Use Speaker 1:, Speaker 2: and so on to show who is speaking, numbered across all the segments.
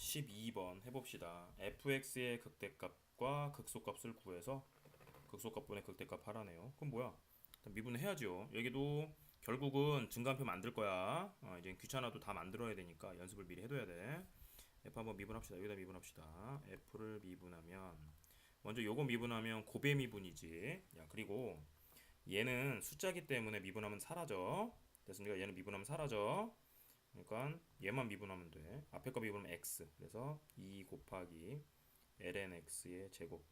Speaker 1: 12번 해봅시다. fx의 극대값과 극소값을 구해서 극소값분의 극대값 하라네요. 그럼 뭐야? 미분을 해야죠. 여기도 결국은 증가함표 만들 거야. 어, 이제 귀찮아도 다 만들어야 되니까 연습을 미리 해둬야 돼. f 한번 미분합시다. 여기다 미분합시다. f를 미분하면 먼저 요거 미분하면 고배 미분이지. 야 그리고 얘는 숫자기 때문에 미분하면 사라져. 됐습니까? 얘는 미분하면 사라져. 그러니까 얘만 미분하면 돼. 앞에 거 미분하면 x. 그래서 2 곱하기 ln x의 제곱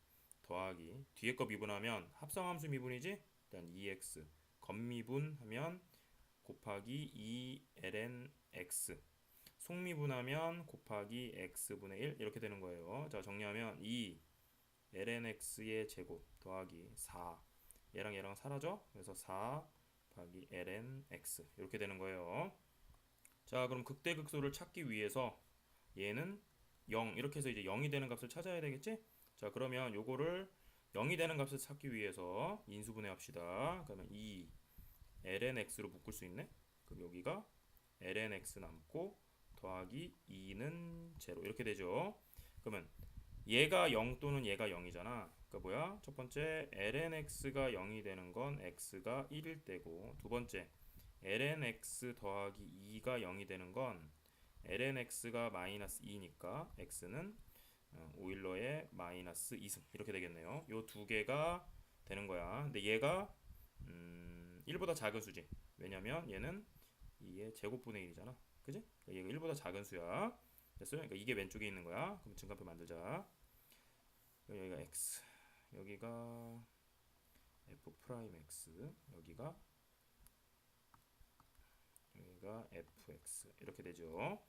Speaker 1: 더하기 뒤에 거 미분하면 합성함수 미분이지? 일단 2x 겉미분하면 곱하기 2 ln x 속미분하면 곱하기 x분의 1 이렇게 되는 거예요. 자 정리하면 2 ln x의 제곱 더하기 4 얘랑 얘랑 사라져? 그래서 4 곱하기 ln x 이렇게 되는 거예요. 자, 그럼 극대극소를 찾기 위해서 얘는 0 이렇게 해서 이제 0이 되는 값을 찾아야 되겠지? 자, 그러면 요거를 0이 되는 값을 찾기 위해서 인수분해 합시다. 그러면 2 ln x로 묶을 수 있네. 그럼 여기가 ln x 남고 더하기 2는 제로 이렇게 되죠. 그러면 얘가 0 또는 얘가 0이잖아. 그러니까 뭐야? 첫 번째 ln x가 0이 되는 건 x가 1일 때고 두 번째 ln x 더하기 2가 0이 되는 건 ln x가 마이너스 2니까 x는 어, 오일러의 마이너스 2승 이렇게 되겠네요. 요 두 개가 되는 거야. 근데 얘가 음, 1보다 작은 수지. 왜냐면 얘는 2의 제곱분의 1이잖아. 그지? 그러니까 얘가 1보다 작은 수야. 됐어요? 그러니까 이게 왼쪽에 있는 거야. 그럼 증가표 만들자. 여기가 x. 여기가 f 프라임 x. 여기가 여기가 fx 이렇게 되죠.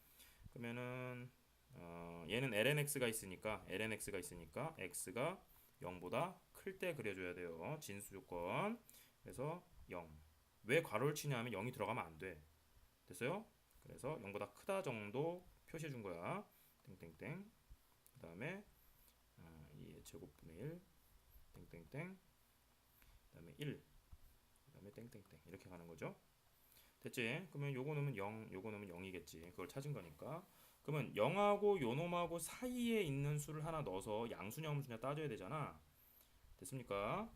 Speaker 1: 그러면은 어, 얘는 lnx가 있으니까 lnx가 있으니까 x가 0보다 클 때 그려줘야 돼요. 진수 조건. 그래서 0. 왜 괄호를 치냐면 0이 들어가면 안 돼. 됐어요? 그래서 0보다 크다 정도 표시해 준 거야. 땡땡땡. 그 다음에 어, 2의 제곱분의 1. 땡땡땡. 그 다음에 1. 그 다음에 땡땡땡. 이렇게 가는 거죠. 됐지? 그러면 요거 넣으면 0, 요거 넣으면 0이겠지. 그걸 찾은 거니까. 그러면 0하고 요 놈하고 사이에 있는 수를 하나 넣어서 양수냐 음수냐 따져야 되잖아. 됐습니까?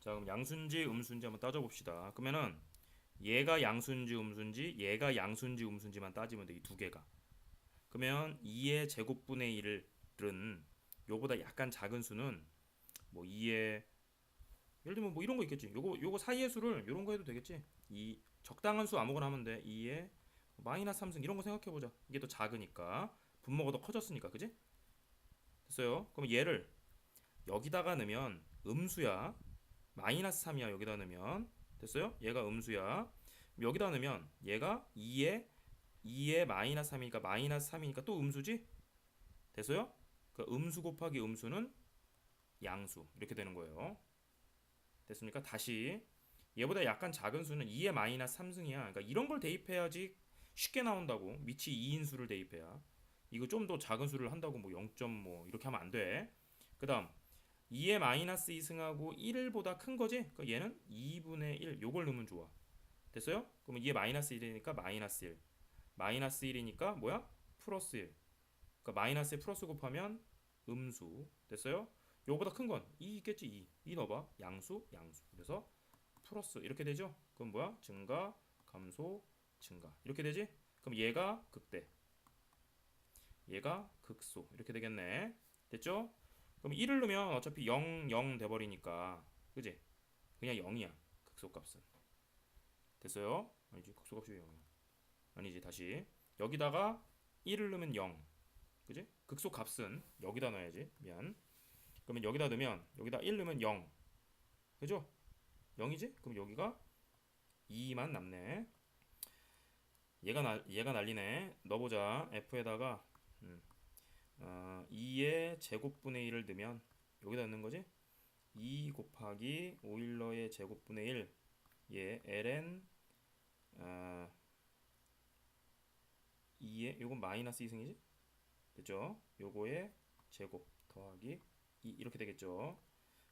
Speaker 1: 자, 그럼 양수인지 음수인지 한번 따져봅시다. 그러면은 얘가 양수인지 음수인지 얘가 양수인지 음수인지만 따지면 돼. 이 두 개가. 그러면 2의 제곱분의 1은 요보다 약간 작은 수는 뭐 2의 예를 들면 뭐 이런 거 있겠지. 요거 요거 사이의 수를 요런 거 해도 되겠지. 이 적당한 수 아무거나 하면 돼. 2에 마이너스 3승 이런 거 생각해 보자. 이게 더 작으니까 분모가 더 커졌으니까. 그지? 됐어요. 그럼 얘를 여기다가 넣으면 음수야. 마이너스 3이야. 여기다 넣으면 됐어요? 얘가 음수야. 여기다 넣으면 얘가 2에 2에 마이너스 3이니까 마이너스 3이니까 또 음수지? 됐어요? 그 음수 곱하기 음수는 양수 이렇게 되는 거예요. 됐습니까? 다시 얘보다 약간 작은 수는 2의 마이너스 3승이야. 그러니까 이런 걸 대입해야지 쉽게 나온다고. 밑이 2인 수를 대입해야. 이거 좀 더 작은 수를 한다고 뭐 0점 뭐 이렇게 하면 안 돼. 그다음 2의 마이너스 2승하고 1보다 큰 거지? 그러니까 얘는 2분의 1 요걸 넣으면 좋아. 됐어요? 그러면 2의 마이너스 1이니까 마이너스 1. 마이너스 1이니까 뭐야? 플러스 1. 그러니까 마이너스에 플러스 곱하면 음수. 됐어요? 요거보다 큰 건 2 있겠지 2. 2 넣어봐. 양수, 양수. 그래서 플러스 이렇게 되죠? 그럼 뭐야? 증가, 감소, 증가. 이렇게 되지? 그럼 얘가 극대. 얘가 극소. 이렇게 되겠네. 됐죠? 그럼 1을 넣으면 어차피 0, 0 돼버리니까. 그지? 그냥 0이야. 극소값은. 됐어요? 아니지. 극소값이 0이야. 아니지. 다시. 여기다가 1을 넣으면 0. 그지? 극소값은 여기다 넣어야지. 미안. 그러면 여기다 넣으면 여기다 1 넣으면 0. 그죠? 0이지? 그럼 여기가 2만 남네. 얘가 날 얘가 날리네. 넣어보자. f에다가 음, 어, 2의 제곱분의 1을 넣으면 여기다 넣는 거지? 2 곱하기 오일러의 제곱분의 1. 얘 ln 어, 2의 요건 마이너스 2승이지? 됐죠? 요거의 제곱 더하기 2 이렇게 되겠죠.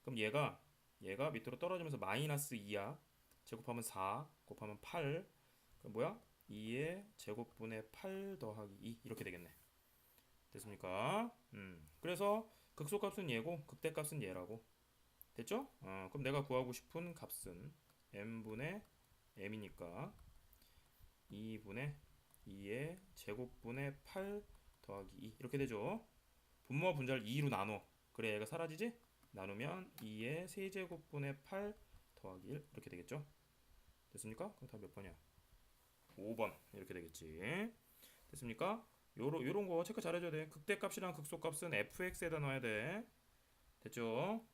Speaker 1: 그럼 얘가 얘가 밑으로 떨어지면서 마이너스 2야. 제곱하면 4, 곱하면 8. 그럼 뭐야? 2의 제곱분의 8 더하기 2 이렇게 되겠네. 됐습니까? 음. 그래서 극소값은 얘고 극대값은 얘라고. 됐죠? 어, 그럼 내가 구하고 싶은 값은 m분의 m이니까 2분의 2의 제곱분의 8 더하기 2 이렇게 되죠. 분모와 분자를 2로 나눠. 그래 얘가 사라지지? 나누면 2의 세제곱분의 8 더하기 1 이렇게 되겠죠? 됐습니까? 그럼 다 몇 번이야? 5번 이렇게 되겠지. 됐습니까? 요런 요런 거 체크 잘해줘야 돼. 극대값이랑 극소값은 fx에다 넣어야 돼. 됐죠?